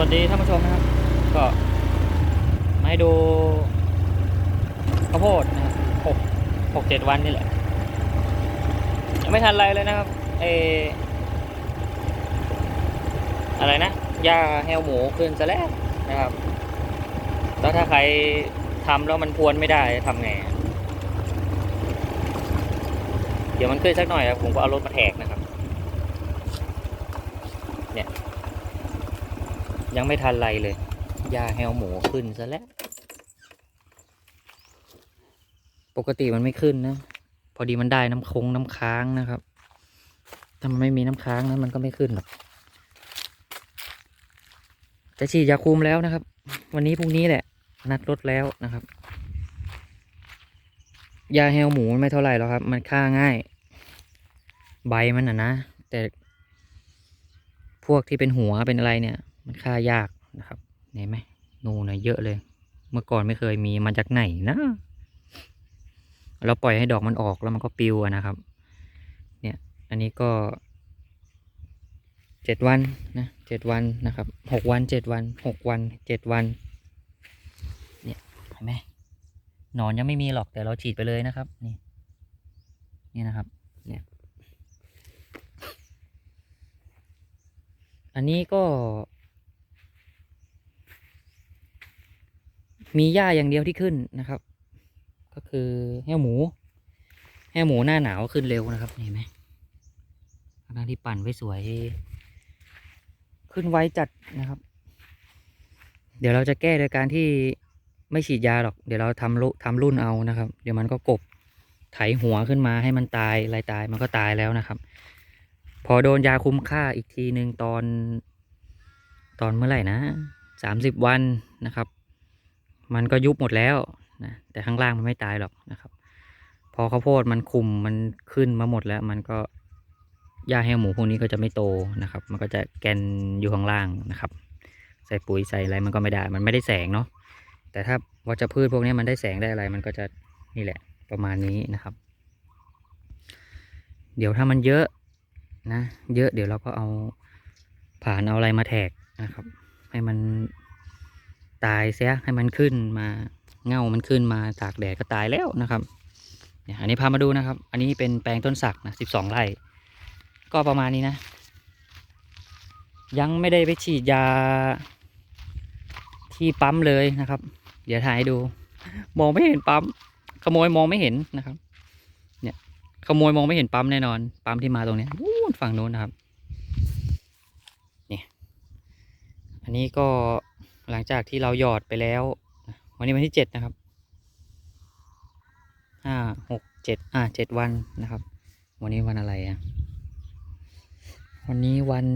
วัสดีท่านผู้ชมนะครับ ก็มาให้ดูข้าวโพดนะครับหกหกเจ็ดวันนี่แหละ ยังไม่ทันไรเลยนะครับเออะไรนะยาแฮวหมูขึ้นซะแล้วนะครับแล้วถ้าใครทำแล้วมันพวนไม่ได้ทำไง เดี๋ยวมันขึ้นสักหน่อยครับผมก็เอารถมาแทกนะครับ เนี่ย ยังไม่ทันไรเลยยาแฮวหมูขึ้นซะแล้ว ปกติมันไม่ขึ้นนะ พอดีมันได้น้ำคงน้ำค้างนะครับ ถ้ามันไม่มีน้ำค้างนะมันก็ไม่ขึ้นหรอกจะฉีดยาคุมแล้วนะครับ วันนี้พรุ่งนี้แหละ นัดรถแล้วนะครับ ยาแฮวหมูไม่เท่าไหร่หรอกครับ มันฆ่าง่าย ใบมันอะนะ แต่พวกที่เป็นหัวเป็นอะไรเนี่ย มันฆ่ายากนะครับเห็นไหมนูนนะเยอะเลย เมื่อก่อนไม่เคยมีมาจากไหนนะ เราปล่อยให้ดอกมันออกแล้วมันก็ปิวอะนะครับ เนี่ย อันนี้ก็เจ็ดวันนะเจ็ดวันนะครับหกวันเจ็ดวันหกวันเจ็ดวัน เนี่ยเห็นไหมหนอนยังไม่มีหรอกแต่เราฉีดไปเลยนะครับ นี่ นี่นะครับ เนี่ย อันนี้ก็ มีหญ้าอย่างเดียวที่ขึ้นนะครับ ก็คือแห้วหมู แห้วหมูหน้าหนาวขึ้นเร็วนะครับเห็นไหมทั้งที่ปั่นไว้สวย ขึ้นไวจัดนะครับ เดี๋ยวเราจะแก้โดยการที่ไม่ฉีดยาหรอก เดี๋ยวเราทำรุทำรุ่นเอานะครับ เดี๋ยวมันก็กบไถหัวขึ้นมาให้มันตายลายตายมันก็ตายแล้วนะครับ พอโดนยาคุ้มค่าอีกทีหนึ่งตอน ตอนเมื่อไหร่นะสามสิบวันนะครับ มันก็ยุบหมดแล้วนะแต่ข้างล่างมันไม่ตายหรอกนะครับ พอข้าวโพดมันคุมมันขึ้นมาหมดแล้ว มันก็หญ้าแห้วหมูพวกนี้ก็จะไม่โตนะครับ มันก็จะแกนอยู่ข้างล่างนะครับ ใส่ปุ๋ยใส่อะไรมันก็ไม่ได้ มันไม่ได้แสงเนาะแต่ถ้าวัชพืชพวกนี้มันได้แสงได้อะไร มันก็จะนี่แหละประมาณนี้นะครับ เดี๋ยวถ้ามันเยอะนะ เยอะเดี๋ยวเราก็เอาผ่านเอาอะไรมาแทกนะครับ ให้มัน ตายเสียให้มันขึ้นมาเง่ามันขึ้นมาตากแดดก็ตายแล้วนะครับเนี่ยอันนี้พามาดูนะครับ อันนี้เป็นแปลงต้นสักนะสิบสองไร่ก็ประมาณนี้นะ ยังไม่ได้ไปฉีดยาที่ปั๊มเลยนะครับ เดี๋ยวถ่ายให้ดู มองไม่เห็นปั๊ม ขโมยมองไม่เห็นนะครับ เนี่ย ขโมยมองไม่เห็นปั๊มแน่นอน ปั๊มที่มาตรงนี้ฝั่งนู้นนะครับเนี่ยอันนี้ก็ หลังจากที่เราหยอดไปแล้ว วันนี้วันที่เจ็ดนะครับห้าหกเจ็ดอ่าเจ็ดวันนะครับ วันนี้วันอะไรอะวันนี้วัน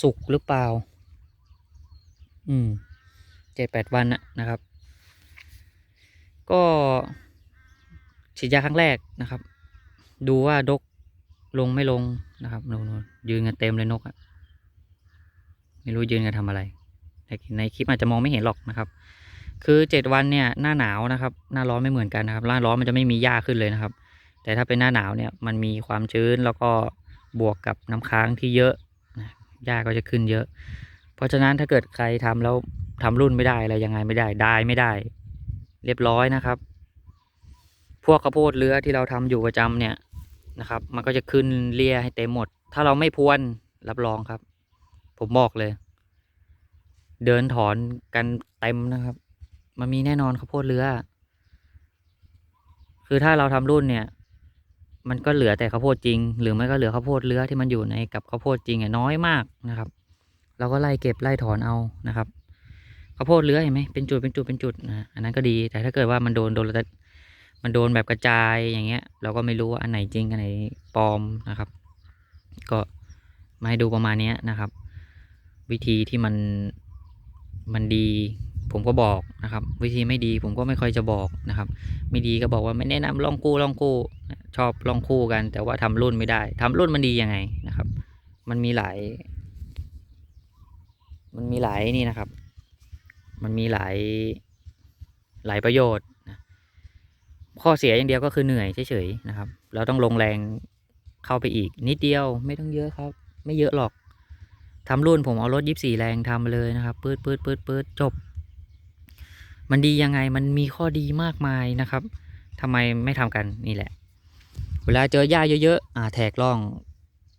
ศุกร์หรือเปล่า อืมเจ็ดแปดวันนะนะครับ ก็ฉีดยาครั้งแรกนะครับ ดูว่าดกลงไม่ลงนะครับนนยืนกันเต็มเลยนกอะไม่รู้ยืนกันทำอะไร ในในคลิปอาจจะมองไม่เห็นหรอกนะครับ คือเจ็ดวันเนี่ยหน้าหนาวนะครับหน้าร้อนไม่เหมือนกันนะครับหน้าร้อนมันจะไม่มีหญ้าขึ้นเลยนะครับ แต่ถ้าเป็นหน้าหนาวเนี่ยมันมีความชื้นแล้วก็บวกกับน้ำค้างที่เยอะหญ้าก็จะขึ้นเยอะ เพราะฉะนั้นถ้าเกิดใครทำแล้วทำรุ่นไม่ได้อะไรยังไงไม่ได้ได้ไม่ได้ เรียบร้อยนะครับ พวกข้าวโพดเรือที่เราทำอยู่ประจำเนี่ยนะครับ มันก็จะขึ้นเลียให้เต็มหมด ถ้าเราไม่พรวนรับรองครับ ผมบอกเลย เดินถอนกันเต็มนะครับ มันมีแน่นอนข้าวโพดเรือ คือถ้าเราทำรุ่นเนี่ย มันก็เหลือแต่ข้าวโพดจริง หรือไม่ก็เหลือข้าวโพดเรือที่มันอยู่ในกับข้าวโพดจริงอะน้อยมากนะครับ เราก็ไล่เก็บไล่ถอนเอานะครับข้าวโพดเลื้อยเห็นไหมเป็นจุดเป็นจุดเป็นจุดนะอันนั้นก็ดีแต่ถ้าเกิดว่ามันโดนโดนมันโดนแบบกระจายอย่างเงี้ย เราก็ไม่รู้ว่าอันไหนจริงอันไหนปลอมนะครับ ก็มาให้ดูประมาณนี้นะครับ วิธีที่มัน มันดี ผมก็บอกนะครับ วิธีไม่ดีผมก็ไม่ค่อยจะบอกนะครับ ไม่ดีก็บอกว่าไม่แนะนำลองกู้ลองกู้ ชอบลองคู่กัน แต่ว่าทำรุ่นไม่ได้ทำรุ่นมันดียังไงนะครับ มันมีหลาย มันมีหลายนี่นะครับ มันมีหลายหลายประโยชน์นะข้อเสียอย่างเดียวก็คือเหนื่อยเฉยๆนะครับ เราต้องลงแรงเข้าไปอีกนิดเดียวไม่ต้องเยอะครับ ไม่เยอะหรอก ทำรุ่นผมเอารถยี่สี่แรงทำมาเลยนะครับปืดปืดปืดปืดจบ มันดียังไงมันมีข้อดีมากมายนะครับทำไมไม่ทำกันนี่แหละ เวลาเจอหญ้าเยอะๆอ่าแทกร่อง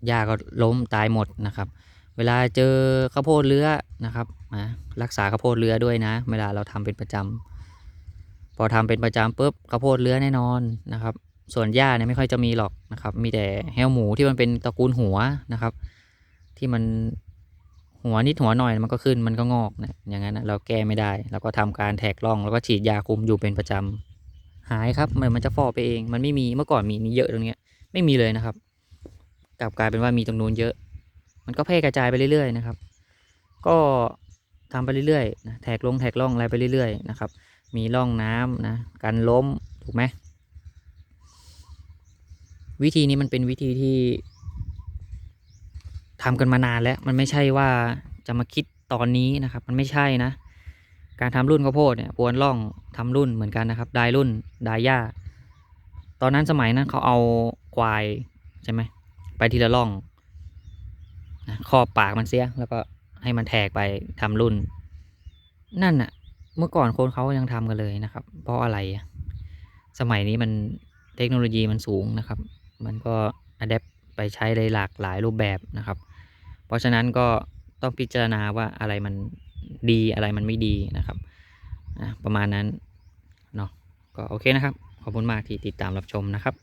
หญ้าก็ล้มตายหมดนะครับ เวลาเจอข้าวโพดเลื้อนะครับอ่ารักษาข้าวโพดเลื้อด้วยนะ เวลาเราทำเป็นประจำพอทำเป็นประจำปุ๊บข้าวโพดเลื้อแน่นอนนะครับส่วนหญ้าเนี่ยไม่ค่อยจะมีหรอกนะครับ มีแต่แห้วหมูที่มันเป็นตระกูลหัวนะครับ ที่มัน หัวนิดหัวหน่อยมันก็ขึ้นมันก็งอกนะอย่างนั้นนะเราแก้ไม่ได้เราก็ทำการแทกร่องแล้วก็ฉีดยาคุมอยู่เป็นประจำหายครับมันมันจะฟอไปเอง มันไม่มีเมื่อก่อนมีมีเยอะตรงเนี้ยไม่มีเลยนะครับ กลับกลายเป็นว่ามีตรงนู้นเยอะ มันก็แพร่กระจายไปเรื่อยๆนะครับ ก็ทำไปเรื่อยๆนะแทกลงแทกร่องอะไรไปเรื่อยๆนะครับ มีร่องน้ำนะกันล้มถูกไหมวิธีนี้มันเป็นวิธีที่ ทำกันมานานแล้ว มันไม่ใช่ว่าจะมาคิดตอนนี้นะครับ มันไม่ใช่นะ การทำรุ่นข้าวโพดเนี่ยพวนร่องทำรุ่นเหมือนกันนะครับได้รุ่นได้หญ้า ตอนนั้นสมัยนั้นเขาเอาควายใช่ไหมไปทีละร่องนะครอบปากมันเสียแล้วก็ให้มันแทกไปทำรุ่น นั่นน่ะเมื่อก่อนคนเขายังทำกันเลยนะครับ เพราะอะไร สมัยนี้มันเทคโนโลยีมันสูงนะครับ มันก็อัดแอปไปใช้ได้หลากหลายรูปแบบนะครับ ราะฉะนั้นก็ต้องพิจารณาว่าอะไรมันดีอะไรมันไม่ดีนะครับอะประมาณนั้นเนาะก็โอเคนะครับ ขอบคุณมากที่ติดตามรับชมนะครับ